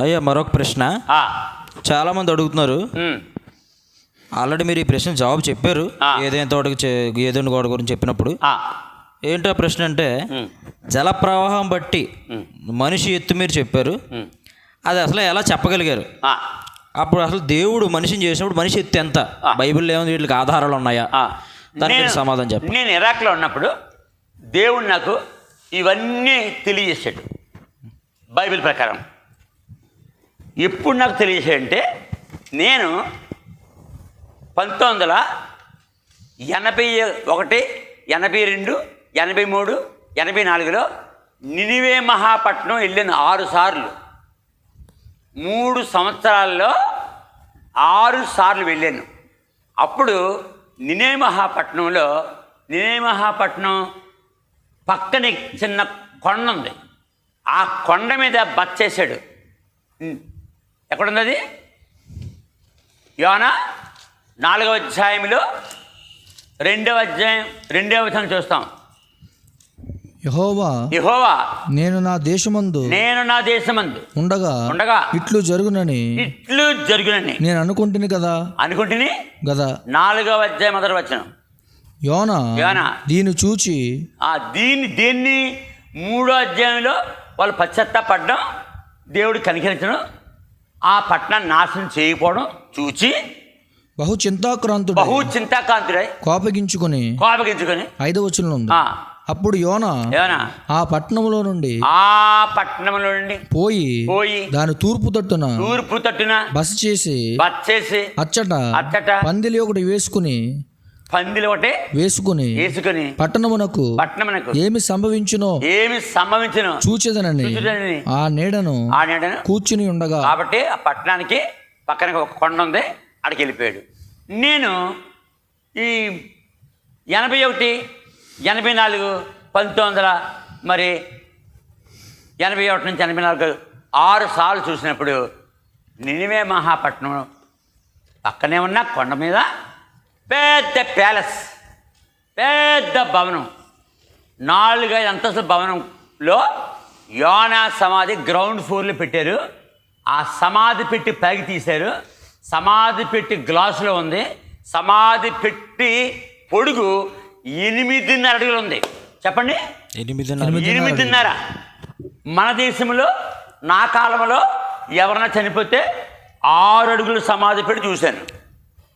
అయ్యా మరొక ప్రశ్న. చాలా మంది అడుగుతున్నారు. ఆల్రెడీ మీరు ఈ ప్రశ్న జవాబు చెప్పారు. ఏదైనా తోటకి ఏదైనా గోడ గురించి చెప్పినప్పుడు. ఏంటో ప్రశ్న అంటే జల ప్రవాహం బట్టి మనిషి ఎత్తు మీరు చెప్పారు. అది అసలు ఎలా చెప్పగలిగారు? అప్పుడు అసలు దేవుడు మనిషిని చేసినప్పుడు మనిషి ఎత్తు ఎంత. బైబిల్లో ఏముంది? వీటికి ఆధారాలు ఉన్నాయా. దానికి సమాధానం చెప్పండి. నేను ఇరాక్లో ఉన్నప్పుడు దేవుడు నాకు ఇవన్నీ తెలియజేశాడు. బైబిల్ ప్రకారం. ఎప్పుడు నాకు తెలియజేయంటే నేను పంతొమ్మిది వందల ఎనభై ఒకటి ఎనభై రెండు ఎనభై మూడు ఎనభై నాలుగులో నినివే మహాపట్నం వెళ్ళాను ఆరు సార్లు. మూడు సంవత్సరాల్లో ఆరు సార్లు వెళ్ళాను. అప్పుడు నినే మహాపట్నంలో నినే మహాపట్నం పక్కనే చిన్న కొండ ఉంది. ఆ కొండ మీద బచ్చేశాడు. అది యోన నాలుగవ అధ్యాయంలో రెండవ అధ్యాయం రెండవ వచనం చూస్తాం. యహోవా యెహోవా నేను నా దేశమందు నేను నా దేశమందు ఉండగా ఉండగా ఇట్లు జరుగునని ఇట్లు జరుగునని నేను అనుకుంటుని కదా? అనుకుంటుని గదా? నాలుగవ అధ్యాయం మొదటి వచనం. యోన యోనా. దీన్ని చూచి ఆ దీన్ని దేన్ని మూడో అధ్యాయంలో వాళ్ళు పశ్చాత్తాపడడం దేవుడు కనికరించడం ఆ పట్టణాన్ని నాశనం చేయకపోవడం చూచి బహు చింతాక్రాంతుడు బహు చింతాకాంతుడై కోపగించుకొని కోపగించుకొని ఐదవ వచనంలో ఉంది అప్పుడు యోన ఆ పట్టణంలో నుండి ఆ పట్టణంలో నుండి పోయి పోయి దాని తూర్పు తట్టున తూర్పు తట్టున బస చేసి బచ్చేసి అచ్చట అచ్చట పందిలి ఒకటి వేసుకుని పందిలు ఒకటి వేసుకుని వేసుకొని పట్టణమునకు పట్టణమునకు ఏమి సంభవించునో ఏమి సంభవించను చూచెదనని ఆ నీడను ఆ నీడను కూర్చుని ఉండగా కాబట్టి ఆ పట్టణానికి పక్కన ఒక కొండ ఉంది అక్కడికి వెళ్ళిపోయాడు. నేను ఈ ఎనభై ఒకటి ఎనభై నాలుగు పంతొమ్మిది వందల మరి ఎనభై ఒకటి నుంచి ఎనభై నాలుగు ఆరు సార్లు చూసినప్పుడు నినివే మహాపట్నం పక్కనే ఉన్న కొండ మీద పెద్ద ప్యాలెస్ పెద్ద భవనం. నాలుగైదు అంతస్తుల భవనంలో యోనా సమాధి గ్రౌండ్ ఫ్లోర్లో పెట్టారు. ఆ సమాధి పెట్టి పైకి తీశారు. సమాధి పెట్టి గ్లాసులో ఉంది. సమాధి పెట్టి పొడుగు ఎనిమిదిన్నర అడుగులు ఉంది. చెప్పండి? ఎనిమిదిన్నర ఎనిమిదిన్నర. మన దేశంలో నా కాలంలో ఎవరన్నా చనిపోతే ఆరు అడుగులు సమాధి పెట్టి చూశాను.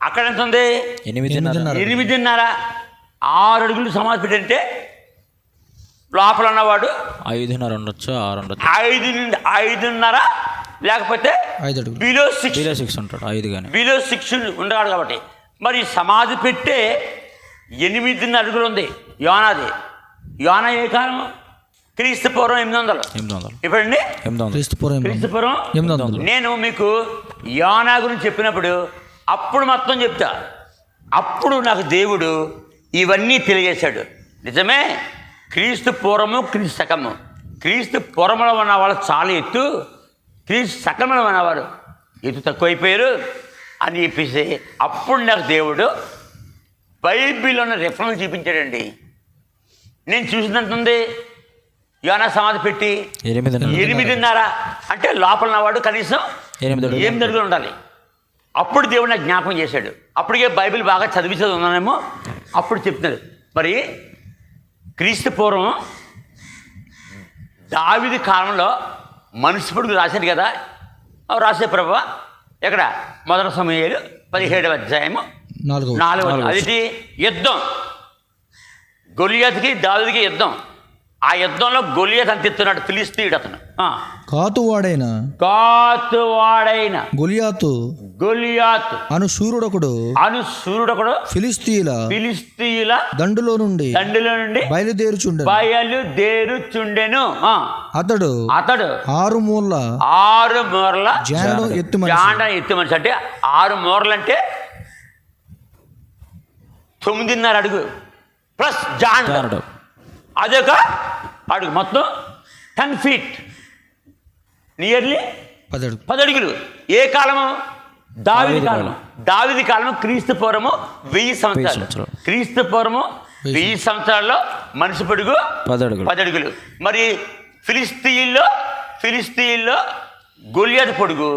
అక్కడ ఎంత ఉంది? ఎనిమిదిన్నర ఎనిమిదిన్నర. ఆరు అడుగులు సమాధి పెట్టి అంటే లోపల ఉన్నవాడు ఐదున్నర ఉండొచ్చు ఆరు ఉండొచ్చు. ఐదు నుండి ఐదున్నర లేకపోతే ఐదు అడుగులు. బిలో సిక్స్ బిలో సిక్స్ ఉంటాడు ఐదు కానీ బిలో సిక్స్ ఉండగాడు కాబట్టి. మరి సమాధి పెట్టే ఎనిమిదిన్నర అడుగులు ఉంది. యోనాది. యోనా ఏ కాలం క్రీస్తు పూర్వం ఎనిమిది వందలు. ఎనిమిది వందలు. ఇప్పుడండి. ఎనిమిది వందలు. క్రీస్తుపురం క్రీస్తు పూర్వం ఎనిమిది వందలు. నేను మీకు యోనా గురించి చెప్పినప్పుడు అప్పుడు మొత్తం చెప్తా. అప్పుడు నాకు దేవుడు ఇవన్నీ తెలియజేశాడు. నిజమే? క్రీస్తు పూర్వము క్రీస్తు శకము. క్రీస్తు పూర్వంలో ఉన్న వాళ్ళు చాలా ఎత్తు క్రీస్తు శకంలో ఉన్నవారు ఎత్తు తక్కువైపోయారు అని చెప్పేసి అప్పుడు నాకు దేవుడు బైబిల్ ఉన్న రెఫరెన్స్ చూపించాడండి. నేను చూసినట్టుంది యోనా సమాధి పెట్టి ఎనిమిదిన్నర అంటే లోపల ఉన్నవాడు కనీసం ఎనిమిది. ఎనిమిది అడుగులు ఉండాలి. అప్పుడు దేవుడు నాకు జ్ఞాపకం చేశాడు. అప్పటికే బైబిల్ బాగా చదివి చదువున్నానేమో అప్పుడు చెప్తున్నాడు. మరి క్రీస్తు పూర్వం దావిది కాలంలో మనుషుడికి రాశాడు కదా. రాసే ప్రభు. ఎక్కడ? మొదటి సమయాలు పదిహేడవ అధ్యాయము. నాలుగవ నాలుగు అది యుద్ధం. గొలియాతికి దావిదికి యుద్ధం. ఆ యుద్ధంలో గొలియాత్ అంత ఎత్తున్నాడు ఫిలిస్తీయుడు అతను. ఆ. కాతువాడైన? కాతువాడైన. గొలియాతు? గొలియాత్. అను సూర్యుడొకడు అను సూర్యుడొకడు ఫిలిస్తీయుల? ఫిలిస్తీయుల. దండులో నుండి? తండ్రిలో నుండి? బయలుదేరుచుండెను. బయలుదేరుచుండెను. ఆ. అతడు? అతడు. ఆరు మూల ఆరు మూరల జానడు ఎత్తు జాండ ఎత్తు మనిషి. అంటే ఆరు మూరలు అంటే తొమ్మిదిన్నర అడుగు. ప్లస్ జాండ. అదొక అడుగు. మొత్తం టెన్ ఫీట్ నియర్లీ పది అడుగు పది అడుగులు ఏ కాలము? దావిది దావీదు కాలం దావిది కాలము క్రీస్తు పూర్వము వెయ్యి సంవత్సరాలు. క్రీస్తు పూర్వము వెయ్యి సంవత్సరాల్లో మనిషి పొడుగు పది అడుగులు పది అడుగులు మరి ఫిలిస్తీన్లో ఫిలిస్తీన్లో గొలియాదు పొడుగు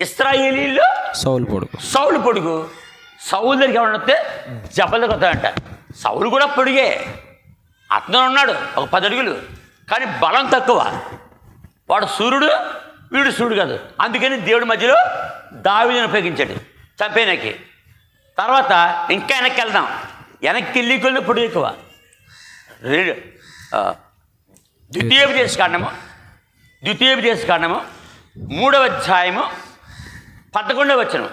ఇస్రాయేలీలో సౌలు పొడుగు. సౌలు పొడుగు. సౌలు దగ్గరికి ఎవరైనా వస్తే జబ్బలు కొత్తాడంట సౌలు కూడా పొడిగే. అతను ఉన్నాడు ఒక పది అడుగులు. కానీ బలం తక్కువ. వాడు సూర్యుడు వీడు సూర్యుడు కాదు. అందుకని దేవుడి మధ్యలో దావిని ఉపయోగించాడు చంపేనాకి తర్వాత ఇంకా వెనక్కి వెళ్దాం. వెనక్కి వెళ్ళి కొద్ది పొడి ఎక్కువ. రెండు ద్వితీయోపదేశ కాండము ద్వితీయోపదేశ కాండము మూడవ అధ్యాయము పదకొండవ వచనం.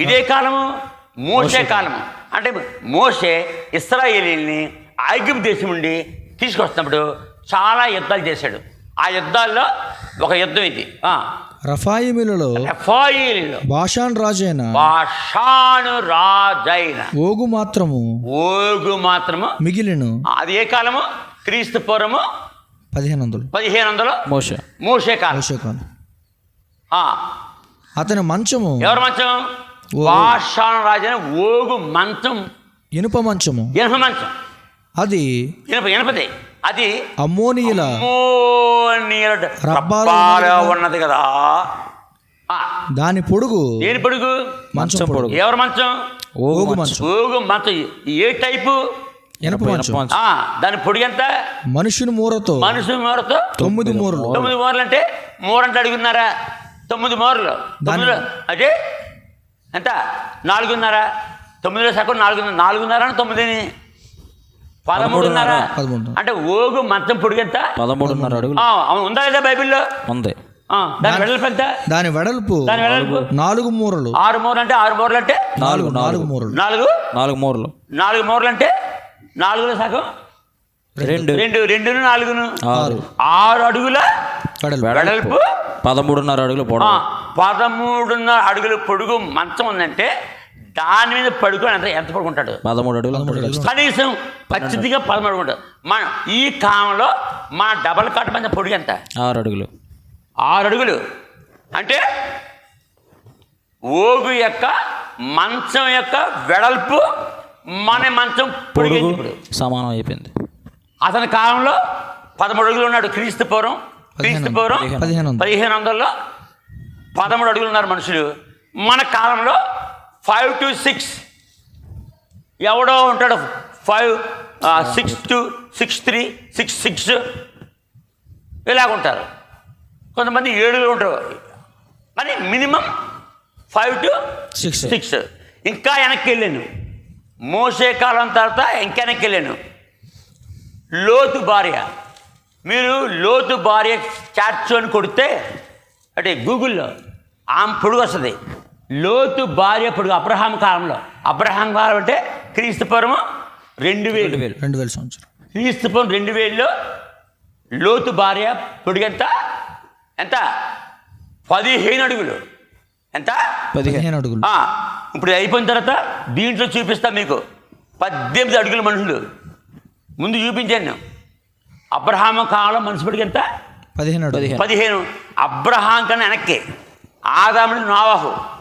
ఇదే కాలము మోసే కాలము. అంటే మోసే ఇస్రాయేలీని ఐగుప్తు దేశం నుండి తీసుకొస్తున్నప్పుడు చాలా యుద్ధాలు చేశాడు. ఆ యుద్ధాల్లో ఒక యుద్ధం ఇది. ఆ, రఫాయిములలో రెఫాయిలీలో భాషాన్ రాజైన భాషాను రాజైన ఓగు మాత్రము ఓగు మాత్రము మిగిలిను అది ఏ కాలము? క్రీస్తు పూర్వము పదిహేను వందలు పదిహేను వందలు మోష మోసే కాలం. అవశేకాలు ఆ, అతని మంచము ఎవరి మంచం. భాషాను రాజైన ఓగు మంచం. ఇనుప మంచము. ఇనప మంచం. అది ఇనప ఇనపది. అది అమ్మోనియుల అమ్మోనీయుల రబ్బాలో ఉన్నది కదా. ఆ, దాని పొడుగు దేని పొడుగు? మంచం పొడుగు. ఎవరి మంచం? ఓగు మంచం. మంచం. ఓగు మంచం. ఏ టైపు? దాని పొడుగు ఎంత? మనుషుని మూరతో. మనుషు మూరతో? తొమ్మిది మూరలు. తొమ్మిది మూరలు అంటే మూరంటే అడుగున్నారా? తొమ్మిది మూరలు. తొమ్మిది అంటే ఎంత? నాలుగున్నర. తొమ్మిదిలో సగం నాలుగున్నర నాలుగున్నర అని తొమ్మిదిని. పదమూడున్నర. పదమూడు. అంటే ఓగు మంచం పొడుగు ఎంత పదమూడున్నర అడుగులు. ఉందా లేదా బైబిల్లో? ఉంది. ఆ, దాని వెడల్పు ఎంత? దాని వెడల్పు దాని వెడల్పు? నాలుగు మూరలు. ఆరు మూరలు అంటే ఆరు మూరలు అంటే? నాలుగు నాలుగు మూరలు. నాలుగు? నాలుగు మూరలు. నాలుగు మూరలు అంటే? నాలుగులో సగం? రెండు. రెండు రెండును నాలుగును? ఆరు. ఆరు అడుగుల వెడల్పు. పదమూడున్నర అడుగులు ఆ, పొడవు పదమూడున్నర అడుగుల పొడుగు మంచం ఉందంటే దాని మీద పడుకొని ఎంత ఎంత పడుకుంటాడు? పదమూడు అడుగులు. కనీసం ఖచ్చితంగా పదమూడు పడుకుంటాడు మన ఈ కాలంలో మన డబల్ కాట్ మంచం పొడుగు ఎంత? ఆరు అడుగులు. ఆరు అడుగులు. అంటే ఓగు యొక్క మంచం యొక్క వెడల్పు మన మంచం పొడిగింది పొడుగు ఇప్పుడు. సమానం అయిపోయింది. అతని కాలంలో పదమూడు అడుగులు ఉన్నాడు క్రీస్తు పూర్వం. క్రీస్తు పూర్వం పదిహేను వందల్లో పదమూడు అడుగులు ఉన్నారు మనుషులు. మన కాలంలో ఫైవ్ టు సిక్స్. ఎవడో ఉంటాడు five six two six three six six. ఇలాగ ఉంటారు. కొంతమంది ఏడుగులు ఉంటారు. కానీ minimum five to six. Six. ఇంకా వెనక్కి వెళ్ళాను. మోసే కాలం తర్వాత ఇంకా వెనక్కి వెళ్ళాను. లోతు భార్య. మీరు లోతు భార్య చాట్స్ అని కొడితే అంటే గూగుల్లో ఆమె పొడుగు వస్తుంది. లోతు భార్య పొడుగు అబ్రహాం కాలంలో. అబ్రహాం కాలం అంటే క్రీస్తు పూర్వం రెండు వేలు. రెండు వేల. సంవత్సరం. క్రీస్తు పూర్వం రెండు వేలలో లోతు భార్య పొడుగు ఎంత? ఎంత? పదిహేను అడుగులు. ఎంత? పదిహేను అడుగులు. ఇప్పుడు అయిపోయిన తర్వాత దీంట్లో చూపిస్తా మీకు. పద్దెనిమిది అడుగుల మనుషులు. ముందు చూపించాను. అబ్రహాము కాలం మనిషి పొడిగి ఎంత? పదిహేను. పదిహేను. అబ్రహాం కన్నా వెనక్కి. ఆదాముడి నావాహు.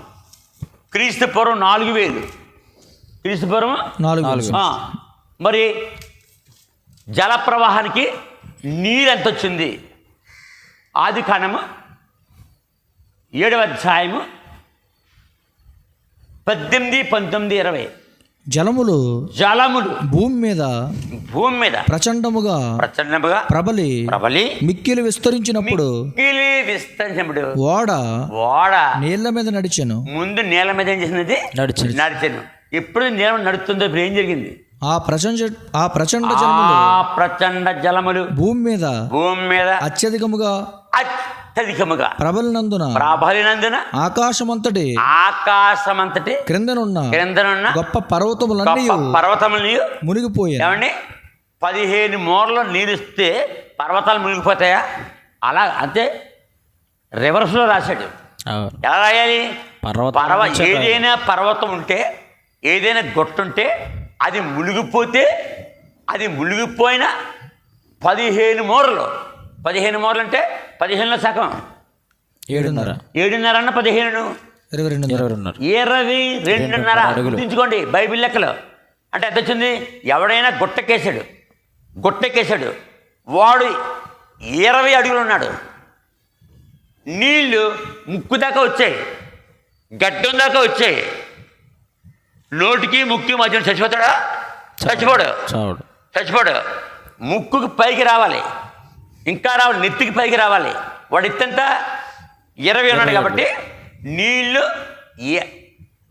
క్రీస్తు పూర్వం నాలుగు వేలు. క్రీస్తు పూర్వం? నాలుగు మరి జల ప్రవాహానికి నీరు ఎంత వచ్చింది ఆది కాండము ఏడవ అధ్యాయము పద్దెనిమిది పంతొమ్మిది ఇరవై. జలములు జలములు భూమి మీద భూమి మీద ప్రచండముగా ప్రచండముగా ప్రబలి ప్రబలి మిక్కిలి విస్తరించినప్పుడు మిక్కిలి విస్తరించినప్పుడు ఓడ ఓడ నీళ్ళ మీద నడిచెను. ముందు నేల మీద ఏం చేసినది? నడిచింది నడిచాను. ఎప్పుడు నేల నడుస్తుందో ఇప్పుడు ఏం జరిగింది? ఆ ప్రచండ ఆ ప్రచండ జలములు ఆ ప్రచండ జలములు భూమి మీద భూమి మీద అత్యధికముగా అత్యధికముగా. ప్రబలినందున ప్రాబలినందున ఆకాశమంతటి ఆకాశమంతటి క్రిందనున్న క్రిందనున్న గొప్ప పర్వతములన్నీ గొప్ప పర్వతములు మునిగిపోయాయి. ఏమండి? పదిహేను మూరలు నీరిస్తే పర్వతాలు మునిగిపోతాయా? అలా అంతే. రివర్స్లో రాశాడు. ఎలా రాయాలి? పర్వతం పర్వ. ఏదైనా పర్వతం ఉంటే ఏదైనా గొట్టుంటే అది మునిగిపోతే అది మునిగిపోయిన పదిహేను మూరలు. పదిహేను మూరలు అంటే పదిహేనులో సగం. ఏడున్నర. ఏడున్నర అన్న పదిహేను ఇరవై రెండు ఇరవై రెండున్నర. గుర్తుంచుకోండి బైబిల్ లెక్కలో. అంటే ఎంత వచ్చింది? ఎవడైనా గుట్టకేశాడు. గుట్టకేశాడు. వాడు ఇరవై అడుగులు ఉన్నాడు. నీళ్ళు ముక్కు దాకా వచ్చాయి. గడ్డం దాకా వచ్చాయి. నోటికి ముక్కు మధ్యన చచ్చిపోతాడా? చచ్చిపోడు. చచ్చిపోడు. ముక్కుకి పైకి రావాలి. ఇంకా రావాలి నెత్తికి పైకి రావాలి. వాడు ఎత్తంత ఇరవై ఉన్నాడు కాబట్టి నీళ్ళు ఏ-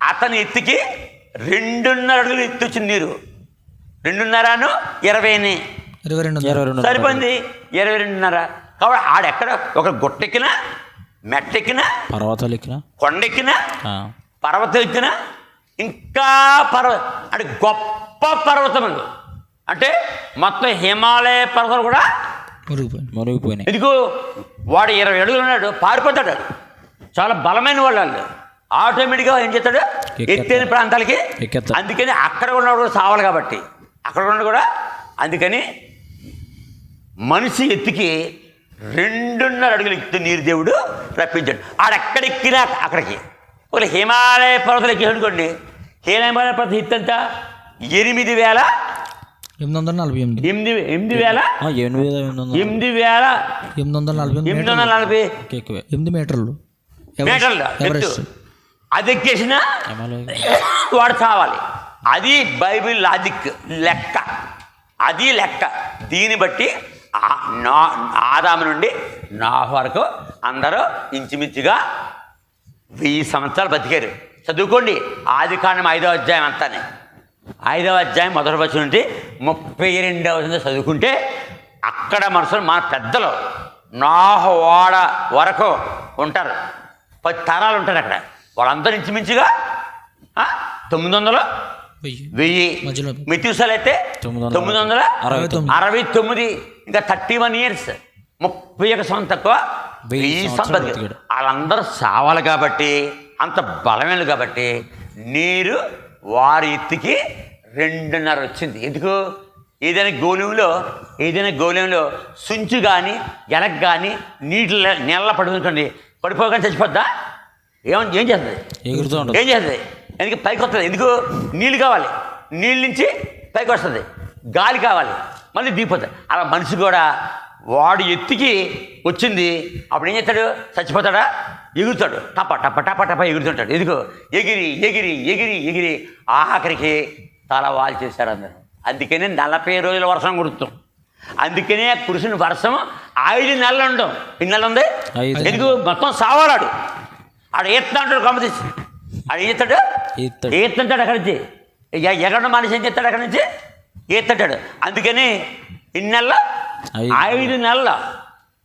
అతని ఎత్తికి రెండున్నర అడుగులు ఎత్తి వచ్చింది నీరు. రెండున్నరను ఇరవైని ఇరవై రెండు. ఇరవై రెండు సరిపోయింది. ఇరవై రెండున్నర. కాబట్టి ఆడెక్కడ ఒక గుట్టెక్కినా మెట్టెక్కినా పర్వతాలు ఎక్కిన కొండెక్కినా పర్వతం ఎక్కిన ఇంకా పర్వ అంటే గొప్ప పర్వతములు. అంటే మొత్తం హిమాలయ పర్వతాలు కూడా మురిగిపోయింది మునిగిపోయినాయి ఎందుకు వాడు ఇరవై అడుగులు ఉన్నాడు పారిపోతాడు. చాలా బలమైన వాళ్ళు వాళ్ళు. ఆటోమేటిక్గా ఏం చేస్తాడు. ఎత్తైన ప్రాంతాలకి. అందుకని అక్కడ ఉన్నవాడు కూడా సావాలి కాబట్టి. అక్కడ ఉన్నవాడు కూడా అందుకని మనిషి ఎత్తికి రెండున్నర అడుగులు ఎక్కితే నీరు దేవుడు రప్పించాడు. ఆడెక్కడెక్కినా అక్కడికి. ఒక హిమాలయ పర్వతాలు ఎక్కి అనుకోండి హిమాలయ పర్వతం ఎత్తంతా ఎనిమిది వేల ఎనిమిది వందల నలభై ఎనిమిది. ఎనిమిది ఎనిమిది వేల? ఆ, ఎనిమిది వేల ఎనిమిది వందలు. ఎనిమిది వేల? ఎనిమిది వందల నలభై ఎనిమిది వందల నలభై? ఇంకా ఎక్కువే. ఎనిమిది మీటర్లు. మీటర్లు? ఎవరెస్ట్? అది ఎక్కేసినా వాడు చావాలి అది బైబిల్ లాజిక్ లెక్క. అది లెక్క. దీన్ని బట్టి నా ఆదాము నుండి నా వరకు అందరూ ఇంచుమించుగా వెయ్యి సంవత్సరాలు బతికారు. చదువుకోండి. ఆది కాండం ఐదవ అధ్యాయం అంతానే. ఐదవ అధ్యాయం మొదటి వచ్చి నుండి ముప్పై రెండవ చదువుకుంటే అక్కడ మనసులు మన పెద్దలు నాహ ఓడ వరకు ఉంటారు. పది తరాలు ఉంటారు అక్కడ. వాళ్ళందరూ ఇంచుమించుగా తొమ్మిది వందలు వెయ్యి. మిత్యుసాలు అయితే తొమ్మిది వందల అరవై తొమ్మిది. అరవై తొమ్మిది ఇంకా థర్టీ వన్ ఇయర్స్. ముప్పై ఒక సంవత్సరం తక్కువ. వెయ్యి బతికాడు. వాళ్ళందరూ సావాలి కాబట్టి అంత బలమైనది కాబట్టి నీరు వారి ఎత్తుకి రెండున్నర వచ్చింది. ఎందుకు? ఏదైనా గోళంలో ఏదైనా గోళంలో సుంచు కానీ ఎనక్ కానీ నీటిలో నీళ్ళ పడుతుంటుంది పడిపోగానే చచ్చిపోద్దా? ఏమని ఏం చేస్తుంది? ఏం చేస్తుంది? ఎందుకు? పైకి వస్తుంది. ఎందుకు? నీళ్ళు కావాలి. నీళ్ళ నుంచి పైకి వస్తుంది. గాలి కావాలి. మళ్ళీ దిగిపోతుంది. అలా మనిషి కూడా వాడు ఎత్తికి వచ్చింది. అప్పుడు ఏం చేస్తాడు? చచ్చిపోతాడా? ఎగురుతాడు. టప టప టప టప ఎగురుతుంటాడు. ఎందుకు? ఎగిరి ఎగిరి ఎగిరి ఎగిరి. ఆఖరికి తల వాల్ చేశారు అందరూ. అందుకనే నలభై రోజుల వర్షం కుడుతాం అందుకనే కురిసిన వర్షం ఐదు నెలలు ఉండవు ఎన్ని నెలలు ఉంది. ఎందుకు? మొత్తం సావాలాడు ఆడు ఈత అంటాడు కాంపిటీస్ ఆడు ఈతాడు. ఈతంటాడు అక్కడి నుంచి. ఎ- ఎగరడం మనిషి ఏం చేస్తాడు అక్కడి నుంచి? ఈతంటాడు అందుకని ఇన్ని నెలలు? ఐదు. ఐదు నెలల.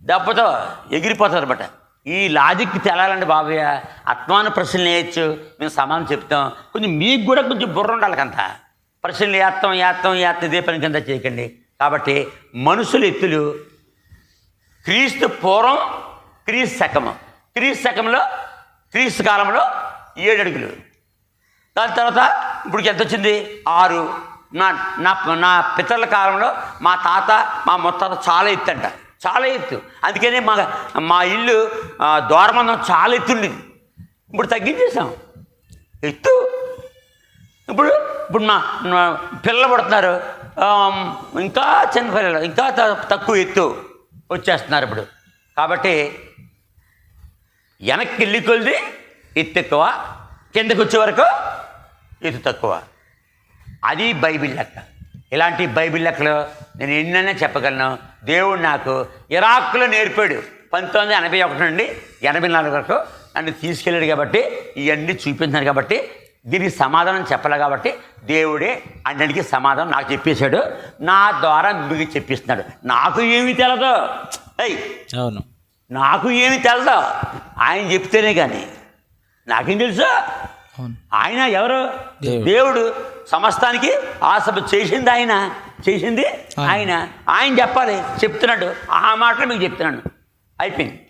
దెబ్బతో ఎగిరిపోతారు అనమాట ఈ లాజిక్ తెలాలండి బాబయ్య అత్మాన ప్రశ్నలు వేయచ్చు. మేము సమానం చెప్తాం. కొంచెం మీకు కూడా కొంచెం బుర్ర ఉండాలి కంత. ప్రశ్నలు వేస్తాం వేస్తాం వేస్తాం. ఇదే పని కింద చేయకండి. కాబట్టి మనుషుల ఎత్తులు క్రీస్తు పూర్వం క్రీస్తు శకము. క్రీస్తు శకంలో క్రీస్తు కాలంలో ఏడు అడుగులు. దాని తర్వాత ఇప్పుడు ఎంత వచ్చింది? ఆరు. నా నా నా పితరుల కాలంలో మా తాత మా ముత్తాత చాలా ఎత్తు అంట. చాలా ఎత్తు. అందుకనే మా మా ఇల్లు ఆ, చాలా ఎత్తుండేది ఇప్పుడు తగ్గించేసాం ఎత్తు? ఇప్పుడు ఇప్పుడు మా పిల్లలు పడుతున్నారు. ఇంకా చిన్న పిల్లలు ఇంకా తక్కువ ఎత్తు వచ్చేస్తున్నారు ఇప్పుడు. కాబట్టి వెనక్కి వెళ్ళి కొలిది ఎత్తు ఎక్కువ. కిందకు వచ్చే వరకు ఎత్తు తక్కువ. అది బైబిల్ లెక్క. ఇలాంటి బైబిల్ లెక్కలు నేను ఎన్నైనా చెప్పగలను. దేవుడు నాకు ఇరాక్లో నేర్పాడు. పంతొమ్మిది ఎనభై ఒకటి నుండి ఎనభై నాలుగు వరకు నన్ను తీసుకెళ్ళాడు కాబట్టి ఇవన్నీ చూపించాను కాబట్టి దీనికి సమాధానం చెప్పలే కాబట్టి దేవుడే అన్నిటికీ సమాధానం నాకు చెప్పేశాడు. నా ద్వారా మీకు చెప్పిస్తున్నాడు. నాకు ఏమీ తెలదు. అయ్యి అవును. నాకు ఏమి తెలదు. ఆయన చెప్తేనే కానీ. నాకేం తెలుసు? ఆయన ఎవరు? దేవుడు. సమస్తానికి ఆ సభ చేసింది ఆయన. చేసింది ఆయన. ఆయన. ఆయన చెప్పాలి. చెప్తున్నాడు. ఆ మాటలు మీకు చెప్తున్నాను. అయిపోయింది.